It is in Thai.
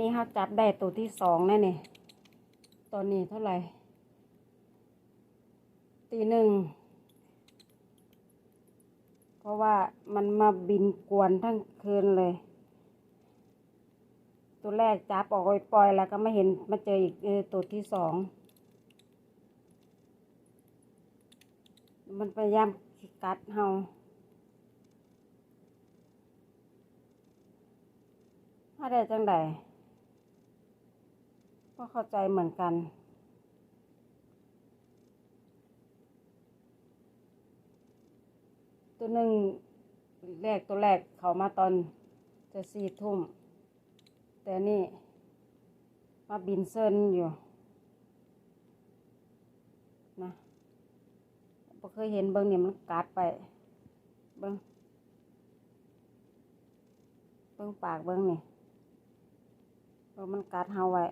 นี่เขาจับได้ตัวที่สองแน่นี่ตอนนี้เท่าไหร่ ตีหนึ่ง เพราะว่ามันมาบินกวนทั้งคืนเลย ตัวแรกจับออกไปปล่อยแล้วก็ไม่เห็นมาเจออีกตัวที่สอง มันพยายามกัดเฮาถ้าได้จังใด เข้าใจเหมือนกัน ตัวหนึ่งแรกตัวแรกเขามาตอนจะสี่ทุ่ม แต่นี่มาบินเซินอยู่นะบ่เคยเห็นเบิ้งนี่มันกัดไป เบิ้งเบิ้งปากเบิ้งนี่เบิ้งมันกัดเฮาไว้